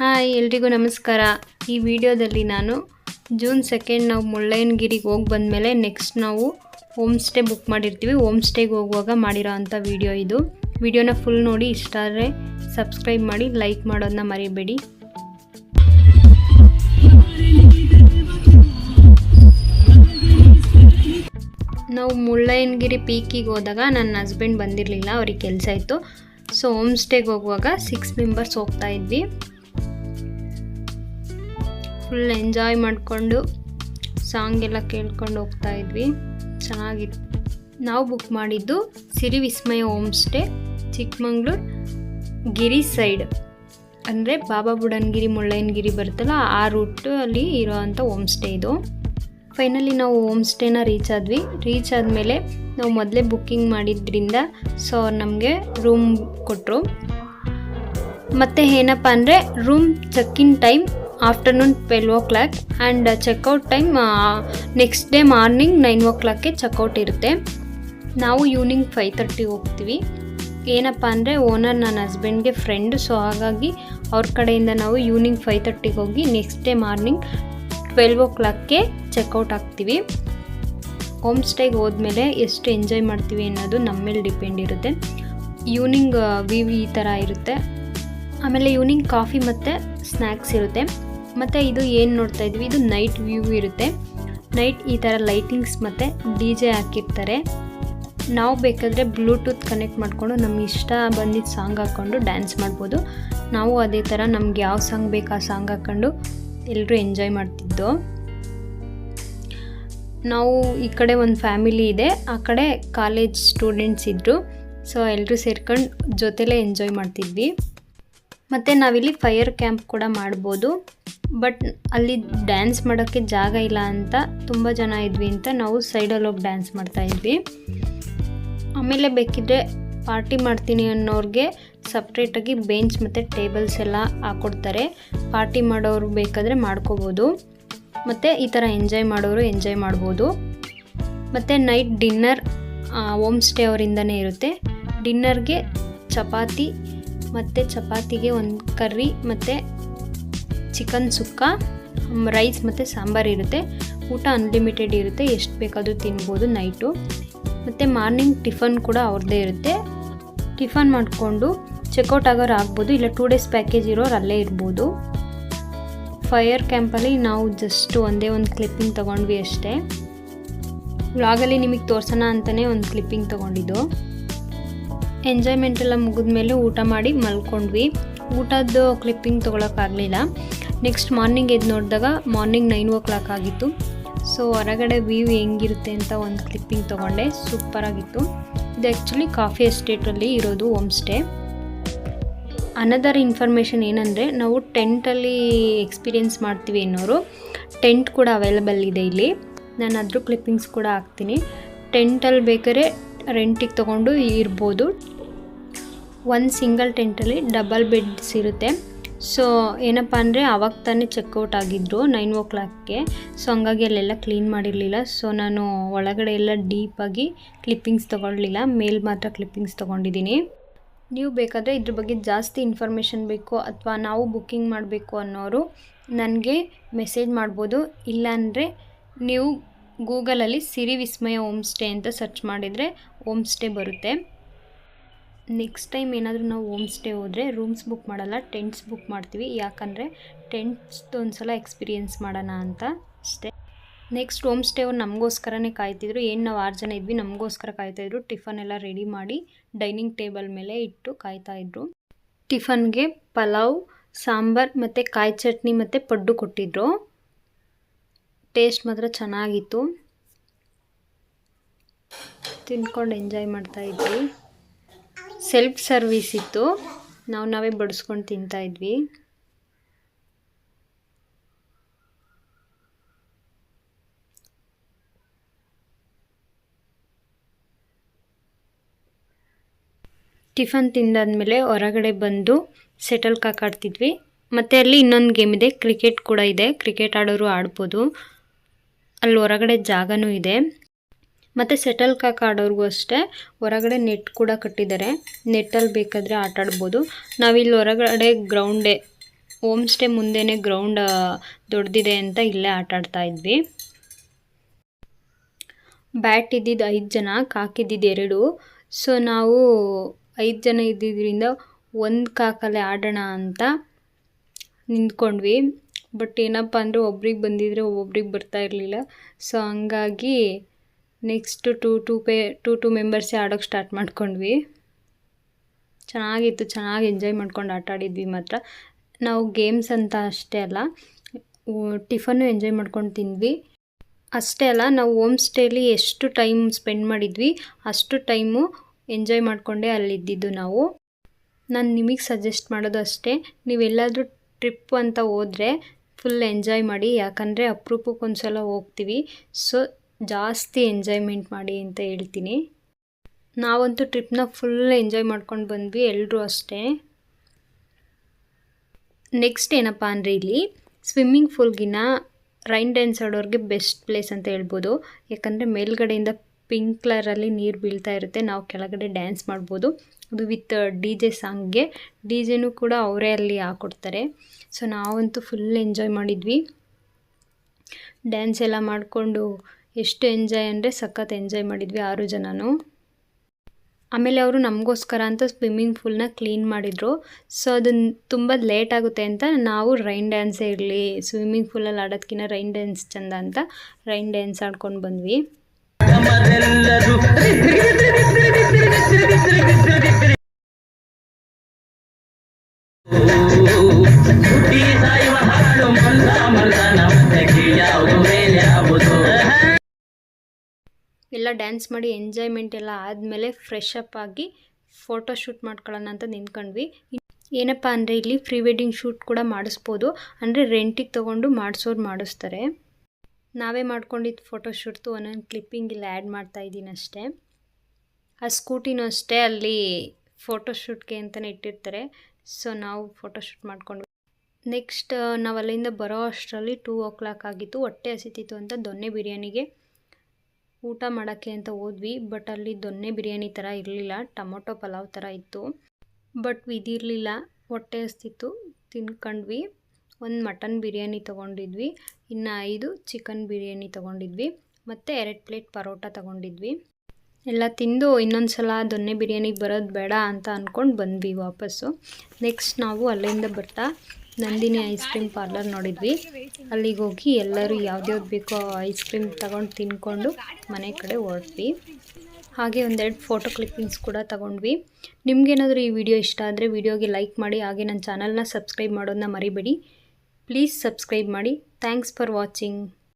Hi, ಎಲ್ರಿಗೂ ನಮಸ್ಕಾರ. ಈ ವಿಡಿಯೋದಲ್ಲಿ ನಾನು ಜೂನ್ ಸೆಕೆಂಡ್ ನಾವು ಮುಳ್ಳಯ್ಯನಗಿರಿಗೆ ಹೋಗಿ ಬಂದಮೇಲೆ ನೆಕ್ಸ್ಟ್ ನಾವು ಹೋಮ್ ಸ್ಟೇ ಬುಕ್ ಮಾಡಿರ್ತೀವಿ. ಹೋಮ್ ಸ್ಟೇಗೆ ಹೋಗುವಾಗ ಮಾಡಿರೋ ಅಂಥ ವಿಡಿಯೋ ಇದು. ವಿಡಿಯೋನ ಫುಲ್ ನೋಡಿ, ಇಷ್ಟ ಆದರೆ ಸಬ್ಸ್ಕ್ರೈಬ್ ಮಾಡಿ ಲೈಕ್ ಮಾಡೋದನ್ನ ಮರಿಬೇಡಿ. ನಾವು ಮುಳ್ಳಯ್ಯನಗಿರಿ ಪೀಕಿಗೆ ಹೋದಾಗ ನನ್ನ ಹಸ್ಬೆಂಡ್ ಬಂದಿರಲಿಲ್ಲ, ಅವ್ರಿಗೆ ಕೆಲಸ ಇತ್ತು. ಸೊ ಹೋಮ್ ಸ್ಟೇಗೆ ಹೋಗುವಾಗ ಸಿಕ್ಸ್ ಮೆಂಬರ್ಸ್ ಹೋಗ್ತಾ ಇದ್ವಿ. ಫುಲ್ ಎಂಜಾಯ್ ಮಾಡಿಕೊಂಡು ಸಾಂಗ್ ಎಲ್ಲ ಕೇಳ್ಕೊಂಡು ಹೋಗ್ತಾ ಇದ್ವಿ. ಚೆನ್ನಾಗಿತ್ತು. ನಾವು ಬುಕ್ ಮಾಡಿದ್ದು Siri Vismaya home stay Chikmagalur, Giri side ಅಂದರೆ ಬಾಬಾ ಬುಡನ್ಗಿರಿ, ಮುಳ್ಳಯ್ಯನಗಿರಿ ಬರುತ್ತಲ್ಲ, ಆ ರೂಟಲ್ಲಿ ಇರೋ ಅಂಥ ಹೋಮ್ ಸ್ಟೇ ಇದು. ಫೈನಲಿ ನಾವು ಹೋಮ್ ಸ್ಟೇನ ರೀಚ್ ಆದ್ವಿ. ರೀಚ್ ಆದಮೇಲೆ ನಾವು ಮೊದಲೇ ಬುಕ್ಕಿಂಗ್ ಮಾಡಿದ್ರಿಂದ ಸೊ ನಮಗೆ ರೂಮ್ ಕೊಟ್ಟರು ಮತ್ತು ಏನಪ್ಪ ಅಂದರೆ room check in time afternoon twelve o'clock and checkout time next day morning nine ಓ ಕ್ಲಾಕ್ಗೆ ಚೆಕ್ಔಟ್ ಇರುತ್ತೆ. ನಾವು ಈವ್ನಿಂಗ್ ಫೈವ್ ತರ್ಟಿ ಹೋಗ್ತೀವಿ. ಏನಪ್ಪ ಅಂದರೆ ಓನರ್ ನನ್ನ ಹಸ್ಬೆಂಡ್ಗೆ ಫ್ರೆಂಡ್ ಸೊ ಹಾಗಾಗಿ ಅವ್ರ ಕಡೆಯಿಂದ ನಾವು ಈವ್ನಿಂಗ್ ಫೈವ್ ತರ್ಟಿಗೆ ಹೋಗಿ ನೆಕ್ಸ್ಟ್ ಡೇ ಮಾರ್ನಿಂಗ್ ಟ್ವೆಲ್ವ್ ಓ ಕ್ಲಾಕ್ಗೆ ಚೆಕ್ಔಟ್ ಆಗ್ತೀವಿ ಹೋಮ್ ಸ್ಟೇಗೆ ಹೋದ್ಮೇಲೆ ಎಷ್ಟು ಎಂಜಾಯ್ ಮಾಡ್ತೀವಿ ಅನ್ನೋದು ನಮ್ಮ ಮೇಲೆ ಡಿಪೆಂಡ್ ಇರುತ್ತೆ ಈವ್ನಿಂಗ್ ವಿ ಈ ಥರ ಇರುತ್ತೆ. ಆಮೇಲೆ ಈವ್ನಿಂಗ್ ಕಾಫಿ ಮತ್ತು ಸ್ನ್ಯಾಕ್ಸ್ ಇರುತ್ತೆ. ಮತ್ತು ಇದು ಏನು ನೋಡ್ತಾ ಇದ್ವಿ? ಇದು ನೈಟ್ ವ್ಯೂ ಇರುತ್ತೆ. ನೈಟ್ ಈ ಥರ ಲೈಟಿಂಗ್ಸ್ ಮತ್ತು ಡಿ ಜೆ ಹಾಕಿರ್ತಾರೆ. ನಾವು ಬೇಕಾದರೆ ಬ್ಲೂಟೂತ್ ಕನೆಕ್ಟ್ ಮಾಡಿಕೊಂಡು ನಮ್ಗೆ ಇಷ್ಟ ಬಂದಿದ್ದ ಸಾಂಗ್ ಹಾಕ್ಕೊಂಡು ಡ್ಯಾನ್ಸ್ ಮಾಡ್ಬೋದು. ನಾವು ಅದೇ ಥರ ನಮ್ಗೆ ಯಾವ ಸಾಂಗ್ ಬೇಕು ಆ ಸಾಂಗ್ ಹಾಕ್ಕೊಂಡು ಎಲ್ಲರೂ ಎಂಜಾಯ್ ಮಾಡ್ತಿದ್ದೋ. ನಾವು ಈ ಕಡೆ ಒಂದು ಫ್ಯಾಮಿಲಿ ಇದೆ. ಆ ಕಡೆ ಕಾಲೇಜ್ ಸ್ಟೂಡೆಂಟ್ಸ್ ಇದ್ದರು ಸೊ ಎಲ್ಲರೂ ಸೇರ್ಕೊಂಡು ಜೊತೆಲೇ ಎಂಜಾಯ್ ಮಾಡ್ತಿದ್ವಿ. ಮತ್ತು ನಾವಿಲ್ಲಿ ಫೈರ್ ಕ್ಯಾಂಪ್ ಕೂಡ ಮಾಡ್ಬೋದು. ಬಟ್ ಅಲ್ಲಿ ಡ್ಯಾನ್ಸ್ ಮಾಡೋಕ್ಕೆ ಜಾಗ ಇಲ್ಲ ಅಂತ ತುಂಬ ಜನ ಇದ್ವಿ ಅಂತ ನಾವು ಸೈಡಲ್ಲಿ ಹೋಗಿ ಡ್ಯಾನ್ಸ್ ಮಾಡ್ತಾ ಇದ್ವಿ. ಆಮೇಲೆ ಬೇಕಿದ್ರೆ ಪಾರ್ಟಿ ಮಾಡ್ತೀನಿ ಅನ್ನೋರಿಗೆ ಸಪ್ರೇಟಾಗಿ ಬೆಂಚ್ ಮತ್ತು ಟೇಬಲ್ಸ್ ಎಲ್ಲ ಹಾಕ್ಕೊಡ್ತಾರೆ ಪಾರ್ಟಿ ಮಾಡೋರು ಬೇಕಾದರೆ ಮಾಡ್ಕೋಬೋದು. ಮತ್ತು ಈ ಥರ ಎಂಜಾಯ್ ಮಾಡೋರು ಎಂಜಾಯ್ ಮಾಡ್ಬೋದು. ಮತ್ತು ನೈಟ್ ಡಿನ್ನರ್ ಹೋಮ್ ಸ್ಟೇ ಅವರಿಂದನೇ ಇರುತ್ತೆ. ಡಿನ್ನರ್ಗೆ ಚಪಾತಿ ಮತ್ತು ಚಪಾತಿಗೆ ಒಂದು ಕರ್ರಿ ಮತ್ತು ಚಿಕನ್ ಸುಕ್ಕ ರೈಸ್ ಮತ್ತು ಸಾಂಬಾರು ಇರುತ್ತೆ. ಊಟ ಅನ್ಲಿಮಿಟೆಡ್ ಇರುತ್ತೆ. ಎಷ್ಟು ಬೇಕಾದರೂ ತಿನ್ಬೋದು ನೈಟು ಮತ್ತು ಮಾರ್ನಿಂಗ್ ಟಿಫನ್ ಕೂಡ ಅವ್ರದ್ದೇ ಇರುತ್ತೆ. ಟಿಫನ್ ಮಾಡಿಕೊಂಡು ಚೆಕ್ಔಟ್ ಆಗೋರು ಆಗ್ಬೋದು, ಇಲ್ಲ ಟೂ ಡೇಸ್ ಪ್ಯಾಕೇಜ್ ಇರೋರು ಅಲ್ಲೇ ಇರ್ಬೋದು. ಫೈರ್ ಕ್ಯಾಂಪಲ್ಲಿ ನಾವು ಜಸ್ಟ್ ಒಂದೇ ಒಂದು ಕ್ಲಿಪ್ಪಿಂಗ್ ತೊಗೊಂಡ್ವಿ ಅಷ್ಟೇ. ವ್ಲಾಗಲ್ಲಿ ನಿಮಗೆ ತೋರ್ಸೋಣ ಅಂತಲೇ ಒಂದು ಕ್ಲಿಪ್ಪಿಂಗ್ ತೊಗೊಂಡಿದ್ದು. ಎಂಜಾಯ್ಮೆಂಟ್ ಎಲ್ಲ ಮುಗಿದ್ಮೇಲೆ ಊಟ ಮಾಡಿ ಮಲ್ಕೊಂಡ್ವಿ. ಊಟದ್ದು ಕ್ಲಿಪ್ಪಿಂಗ್ ತೊಗೊಳಕ್ಕಾಗಲಿಲ್ಲ ನೆಕ್ಸ್ಟ್ ಮಾರ್ನಿಂಗ್ ಎದ್ದು ನೋಡಿದಾಗ ಮಾರ್ನಿಂಗ್ ನೈನ್ ಓ ಕ್ಲಾಕ್ ಆಗಿತ್ತು. ಸೊ ಹೊರಗಡೆ ವ್ಯೂ ಹೆಂಗಿರುತ್ತೆ ಅಂತ ಒಂದು ಕ್ಲಿಪ್ಪಿಂಗ್ ತೊಗೊಂಡೆ. ಸೂಪರಾಗಿತ್ತು ಇದು ಆ್ಯಕ್ಚುಲಿ ಕಾಫಿ ಎಸ್ಟೇಟಲ್ಲಿ ಇರೋದು ಹೋಮ್ ಸ್ಟೇ ಅನದರ್ ಇನ್ಫಾರ್ಮೇಷನ್ ಏನಂದರೆ, ನಾವು ಟೆಂಟಲ್ಲಿ ಎಕ್ಸ್ಪೀರಿಯೆನ್ಸ್ ಮಾಡ್ತೀವಿ ಅನ್ನೋರು. ಟೆಂಟ್ ಕೂಡ ಅವೈಲಬಲ್ ಇದೆ ಇಲ್ಲಿ. ನಾನು ಅದ್ರ ಕ್ಲಿಪ್ಪಿಂಗ್ಸ್ ಕೂಡ ಹಾಕ್ತೀನಿ. ಟೆಂಟಲ್ಲಿ ಬೇಕಾದ್ರೆ ರೆಂಟಿಗೆ ತೊಗೊಂಡು ಇರ್ಬೋದು. ಒಂದು ಸಿಂಗಲ್ ಟೆಂಟಲ್ಲಿ ಡಬಲ್ ಬೆಡ್ಸ್ ಇರುತ್ತೆ. ಸೊ ಏನಪ್ಪ ಅಂದರೆ ಅವಾಗ ತಾನೇ ಚೆಕ್ಔಟ್ ಆಗಿದ್ದರು ನೈನ್ ಓ ಕ್ಲಾಕ್ಗೆ ಸೊ ಹಂಗಾಗಿ ಅಲ್ಲೆಲ್ಲ ಕ್ಲೀನ್ ಮಾಡಿರಲಿಲ್ಲ. ಸೊ ನಾನು ಒಳಗಡೆ ಎಲ್ಲ ಡೀಪಾಗಿ ಕ್ಲಿಪ್ಪಿಂಗ್ಸ್ ತೊಗೊಳ್ಳಲಿಲ್ಲ ಮೇಲ್ ಮಾತ್ರ ಕ್ಲಿಪ್ಪಿಂಗ್ಸ್ ತೊಗೊಂಡಿದ್ದೀನಿ. ನೀವು ಬೇಕಾದರೆ ಇದ್ರ ಬಗ್ಗೆ ಜಾಸ್ತಿ ಇನ್ಫಾರ್ಮೇಷನ್ ಬೇಕು ಅಥವಾ ನಾವು ಬುಕ್ಕಿಂಗ್ ಮಾಡಬೇಕು ಅನ್ನೋರು, ನನಗೆ ಮೆಸೇಜ್ ಮಾಡ್ಬೋದು. ಇಲ್ಲಾಂದರೆ ನೀವು ಗೂಗಲಲ್ಲಿ ಸಿರಿ ವಿಸ್ಮಯ ಹೋಮ್ ಸ್ಟೇ ಅಂತ ಸರ್ಚ್ ಮಾಡಿದರೆ ಹೋಮ್ ಸ್ಟೇ ಬರುತ್ತೆ. ನೆಕ್ಸ್ಟ್ ಟೈಮ್ ಏನಾದರೂ ನಾವು ಹೋಮ್ ಸ್ಟೇ ಹೋದರೆ ರೂಮ್ಸ್ ಬುಕ್ ಮಾಡಲ್ಲ, ಟೆಂಟ್ಸ್ ಬುಕ್ ಮಾಡ್ತೀವಿ. ಯಾಕಂದರೆ ಟೆಂಟ್ಸ್ದು ಒಂದು ಸಲ ಎಕ್ಸ್ಪೀರಿಯೆನ್ಸ್ ಮಾಡೋಣ ಅಂತ ಅಷ್ಟೇ. ನೆಕ್ಸ್ಟ್ ಹೋಮ್ ಸ್ಟೇ ಅವ್ರು ನಮಗೋಸ್ಕರನೇ ಕಾಯ್ತಿದ್ರು. ಏನು ನಾವು ಆರು ಜನ ಇದ್ವಿ, ನಮಗೋಸ್ಕರ ಕಾಯ್ತಾಯಿದ್ರು ಟಿಫನ್ ಎಲ್ಲ ರೆಡಿ ಮಾಡಿ ಡೈನಿಂಗ್ ಟೇಬಲ್ ಮೇಲೆ ಇಟ್ಟು ಕಾಯ್ತಾಯಿದ್ರು ಟಿಫನ್ಗೆ ಪಲಾವ್, ಸಾಂಬಾರ್ ಮತ್ತು ಕಾಯಿ ಚಟ್ನಿ ಮತ್ತು ಪಡ್ಡು ಕೊಟ್ಟಿದ್ರು. ಟೇಸ್ಟ್ ಮಾತ್ರ ಚೆನ್ನಾಗಿತ್ತು. ತಿನ್ಕೊಂಡು ಎಂಜಾಯ್ ಮಾಡ್ತಾಯಿದ್ವಿ ಸೆಲ್ಫ್ ಸರ್ವಿಸ್ ಇತ್ತು. ನಾವು ನಾವೇ ಬಡಿಸ್ಕೊಂಡು ತಿಂತಾಯಿದ್ವಿ ಟಿಫನ್ ತಿಂದಾದಮೇಲೆ ಹೊರಗಡೆ ಬಂದು ಸೆಟಲ್ ಕಾಕಾಡ್ತಿದ್ವಿ. ಮತ್ತು ಅಲ್ಲಿ ಇನ್ನೊಂದು ಗೇಮ್ ಇದೆ ಕ್ರಿಕೆಟ್ ಕೂಡ ಇದೆ. ಕ್ರಿಕೆಟ್ ಆಡೋರು ಆಡ್ಬೋದು. ಅಲ್ಲಿ ಹೊರಗಡೆ ಜಾಗನೂ ಇದೆ. ಮತ್ತು ಸೆಟಲ್ ಕಾಕ್ ಆಡೋರ್ಗೂ ಅಷ್ಟೇ ಹೊರಗಡೆ ನೆಟ್ ಕೂಡ ಕಟ್ಟಿದ್ದಾರೆ. ನೆಟ್ಟಲ್ಲಿ ಬೇಕಾದರೆ ಆಟ ಆಡ್ಬೋದು. ನಾವಿಲ್ಲಿ ಹೊರಗಡೆ ಗ್ರೌಂಡೇ ಹೋಮ್ ಸ್ಟೇ ಮುಂದೆನೇ ಗ್ರೌಂಡ್ ದೊಡ್ಡದಿದೆ ಅಂತ ಇಲ್ಲೇ ಆಟ ಆಡ್ತಾ ಇದ್ವಿ. ಬ್ಯಾಟ್ ಇದ್ದಿದ್ದು ಐದು ಜನ ಕಾಕಿದ್ದಿದ್ದು ಎರಡು. ಸೊ ನಾವು ಐದು ಜನ ಇದ್ದಿದ್ದರಿಂದ ಒಂದು ಕಾಕಲ್ಲೇ ಆಡೋಣ ಅಂತ ನಿಂತ್ಕೊಂಡ್ವಿ. ಬಟ್ ಏನಪ್ಪ ಅಂದರೆ ಒಬ್ರಿಗೆ ಬಂದಿದ್ದರೆ ಒಬ್ಬೊಬ್ರಿಗೆ ಬರ್ತಾ ಇರಲಿಲ್ಲ. ಸೊ ಹಂಗಾಗಿ next two two pay two two ಮೆಂಬರ್ಸೇ ಆಡೋಕ್ಕೆ ಸ್ಟಾರ್ಟ್ ಮಾಡ್ಕೊಂಡ್ವಿ. ಚೆನ್ನಾಗಿತ್ತು, ಚೆನ್ನಾಗಿ ಎಂಜಾಯ್ ಮಾಡ್ಕೊಂಡು ಆಟ ಆಡಿದ್ವಿ ಮಾತ್ರ. ನಾವು ಗೇಮ್ಸ್ ಅಂತ ಅಷ್ಟೇ ಅಲ್ಲ ಟಿಫನ್ನು ಎಂಜಾಯ್ ಮಾಡ್ಕೊಂಡು ತಿಂದ್ವಿ. ಅಷ್ಟೇ ಅಲ್ಲ, ನಾವು ಹೋಮ್ ಸ್ಟೇಲಿ ಎಷ್ಟು ಟೈಮ್ ಸ್ಪೆಂಡ್ ಮಾಡಿದ್ವಿ, ಅಷ್ಟು ಟೈಮು ಎಂಜಾಯ್ ಮಾಡಿಕೊಂಡೇ ಅಲ್ಲಿದ್ದಿದ್ದು ನಾವು. ನಾನು ನಿಮಗೆ ಸಜೆಸ್ಟ್ ಮಾಡೋದು ಅಷ್ಟೇ, ನೀವೆಲ್ಲಾದರೂ ಟ್ರಿಪ್ ಅಂತ ಹೋದರೆ ಫುಲ್ ಎಂಜಾಯ್ ಮಾಡಿ, ಯಾಕಂದರೆ ಅಪ್ರೂಪಕ್ಕೆ ಸಲ ಹೋಗ್ತೀವಿ. ಸೊ ಜಾಸ್ತಿ ಎಂಜಾಯ್ಮೆಂಟ್ ಮಾಡಿ ಅಂತ ಹೇಳ್ತೀನಿ. ನಾವಂತೂ ಟ್ರಿಪ್ನ ಫುಲ್ ಎಂಜಾಯ್ ಮಾಡ್ಕೊಂಡು ಬಂದ್ವಿ ಎಲ್ಲರೂ ಅಷ್ಟೇ. ನೆಕ್ಸ್ಟ್ ಏನಪ್ಪ ಅಂದರೆ ಇಲ್ಲಿ ಸ್ವಿಮ್ಮಿಂಗ್ ಫೂಲ್ಗಿನ ರೈನ್ ಡ್ಯಾನ್ಸ್ ಆಡೋರಿಗೆ ಬೆಸ್ಟ್ ಪ್ಲೇಸ್ ಅಂತ ಹೇಳ್ಬೋದು. ಯಾಕಂದರೆ ಮೇಲ್ಗಡೆಯಿಂದ ಪಿಂಕ್ ಕಲರಲ್ಲಿ ನೀರು ಬೀಳ್ತಾ ಇರುತ್ತೆ. ನಾವು ಕೆಳಗಡೆ ಡ್ಯಾನ್ಸ್ ಮಾಡ್ಬೋದು. ಅದು ವಿತ್ ಡಿ ಜೆ ಸಾಂಗ್ಗೆ. ಡಿ ಜೆನೂ ಕೂಡ ಅವರೇ ಅಲ್ಲಿ ಹಾಕ್ಕೊಡ್ತಾರೆ ಸೊ ನಾವಂತೂ ಫುಲ್ ಎಂಜಾಯ್ ಮಾಡಿದ್ವಿ. ಡ್ಯಾನ್ಸ್ ಎಲ್ಲ ಮಾಡಿಕೊಂಡು ಎಷ್ಟು ಎಂಜಾಯ್ ಅಂದರೆ ಸಖತ್ ಎಂಜಾಯ್ ಮಾಡಿದ್ವಿ ಆರು ಜನನೂ. ಆಮೇಲೆ ಅವರು ನಮಗೋಸ್ಕರ ಅಂತ ಸ್ವಿಮ್ಮಿಂಗ್ ಪೂಲ್ನ ಕ್ಲೀನ್ ಮಾಡಿದರು. ಸೊ ಅದನ್ನು ತುಂಬ ಲೇಟ್ ಆಗುತ್ತೆ ಅಂತ ನಾವು ರೈನ್ ಡ್ಯಾನ್ಸೇ ಇರಲಿ ಸ್ವಿಮ್ಮಿಂಗ್ ಪೂಲಲ್ಲಿ ಆಡೋದಕ್ಕಿಂತ ರೈನ್ ಡ್ಯಾನ್ಸ್ ಚಂದ ಅಂತ ರೈನ್ ಡ್ಯಾನ್ಸ್ ಆಡ್ಕೊಂಡು ಬಂದ್ವಿ. ಎಲ್ಲ ಡ್ಯಾನ್ಸ್ ಮಾಡಿ ಎಂಜಾಯ್ಮೆಂಟ್ ಎಲ್ಲ ಆದಮೇಲೆ ಫ್ರೆಶ್ ಅಪ್ ಆಗಿ ಫೋಟೋ ಶೂಟ್ ಮಾಡ್ಕೊಳ್ಳೋಣ ಅಂತ ನಿಂತ್ಕೊಂಡ್ವಿ. ಏನಪ್ಪ ಅಂದರೆ ಇಲ್ಲಿ ಪ್ರೀ ವೆಡ್ಡಿಂಗ್ ಶೂಟ್ ಕೂಡ ಮಾಡಿಸ್ಬೋದು. ಅಂದರೆ ರೆಂಟಿಗೆ ತೊಗೊಂಡು ಮಾಡಿಸೋರು ಮಾಡಿಸ್ತಾರೆ. ನಾವೇ ಮಾಡ್ಕೊಂಡಿದ್ದು ಫೋಟೋ ಶೂಟ್ದು ಒಂದೊಂದು ಕ್ಲಿಪ್ಪಿಂಗ್ ಇಲ್ಲಿ ಆ್ಯಡ್ ಮಾಡ್ತಾ ಇದ್ದೀನಿ ಅಷ್ಟೇ. ಆ ಸ್ಕೂಟಿನೂ ಅಷ್ಟೇ ಅಲ್ಲಿ ಫೋಟೋ ಶೂಟ್ಗೆ ಅಂತಲೇ ಇಟ್ಟಿರ್ತಾರೆ. ಸೊ ನಾವು ಫೋಟೋ ಶೂಟ್ ಮಾಡ್ಕೊಂಡ್ವಿ ನೆಕ್ಸ್ಟ್ ನಾವು ಅಲ್ಲಿಂದ ಬರೋ ಅಷ್ಟರಲ್ಲಿ ಟೂ ಓ ಕ್ಲಾಕ್ ಆಗಿತ್ತು. ಹೊಟ್ಟೆ ಹಸಿತಿತ್ತು ಅಂತ ದೊನ್ನೆ ಬಿರಿಯಾನಿಗೆ. ಊಟ ಮಾಡೋಕ್ಕೆ ಅಂತ ಹೋದ್ವಿ ಬಟ್ ಅಲ್ಲಿ ದೊನ್ನೆ ಬಿರಿಯಾನಿ ಥರ ಇರಲಿಲ್ಲ. ಟೊಮೊಟೊ ಪಲಾವ್ ಥರ ಇತ್ತು. ಬಟ್ ಇದಿರಲಿಲ್ಲ. ಹೊಟ್ಟೆ ಹಸ್ತಿತ್ತು. ತಿನ್ಕೊಂಡ್ವಿ. ಒಂದು ಮಟನ್ ಬಿರಿಯಾನಿ ತೊಗೊಂಡಿದ್ವಿ, ಇನ್ನು ಐದು ಚಿಕನ್ ಬಿರಿಯಾನಿ ತೊಗೊಂಡಿದ್ವಿ, ಮತ್ತು ಎರಡು ಪ್ಲೇಟ್ ಪರೋಟ ತೊಗೊಂಡಿದ್ವಿ. ಎಲ್ಲ ತಿಂದು ಇನ್ನೊಂದು ಸಲ ದೊನ್ನೆ ಬಿರಿಯಾನಿಗೆ ಬರೋದು ಬೇಡ ಅಂತ ಅಂದ್ಕೊಂಡು ಬಂದ್ವಿ ವಾಪಸ್ಸು. ನೆಕ್ಸ್ಟ್ ನಾವು ಅಲ್ಲಿಂದ ಬರ್ತಾ ನಂದಿನಿ ಐಸ್ ಕ್ರೀಮ್ ಪಾರ್ಲರ್ ನೋಡಿದ್ವಿ. ಅಲ್ಲಿಗೆ ಹೋಗಿ ಎಲ್ಲರೂ ಯಾವ್ದ್ಯಾವ್ದು ಬೇಕೋ ಐಸ್ ಕ್ರೀಮ್ ತಗೊಂಡು ತಿನ್ಕೊಂಡು ಮನೆ ಕಡೆ ಹೊರಟ್ವಿ. ಹಾಗೆ ಒಂದೆರಡು ಫೋಟೋ ಕ್ಲಿಪ್ಪಿಂಗ್ಸ್ ಕೂಡ ತಗೊಂಡ್ವಿ. ನಿಮಗೇನಾದರೂ ಈ ವಿಡಿಯೋ ಇಷ್ಟ ಆದರೆ ವಿಡಿಯೋಗೆ ಲೈಕ್ ಮಾಡಿ, ಹಾಗೆ ನನ್ನ ಚಾನಲ್ನ ಸಬ್ಸ್ಕ್ರೈಬ್ ಮಾಡೋದನ್ನ ಮರಿಬೇಡಿ. ಪ್ಲೀಸ್ ಸಬ್ಸ್ಕ್ರೈಬ್ ಮಾಡಿ ಥ್ಯಾಂಕ್ಸ್ ಫಾರ್ ವಾಚಿಂಗ್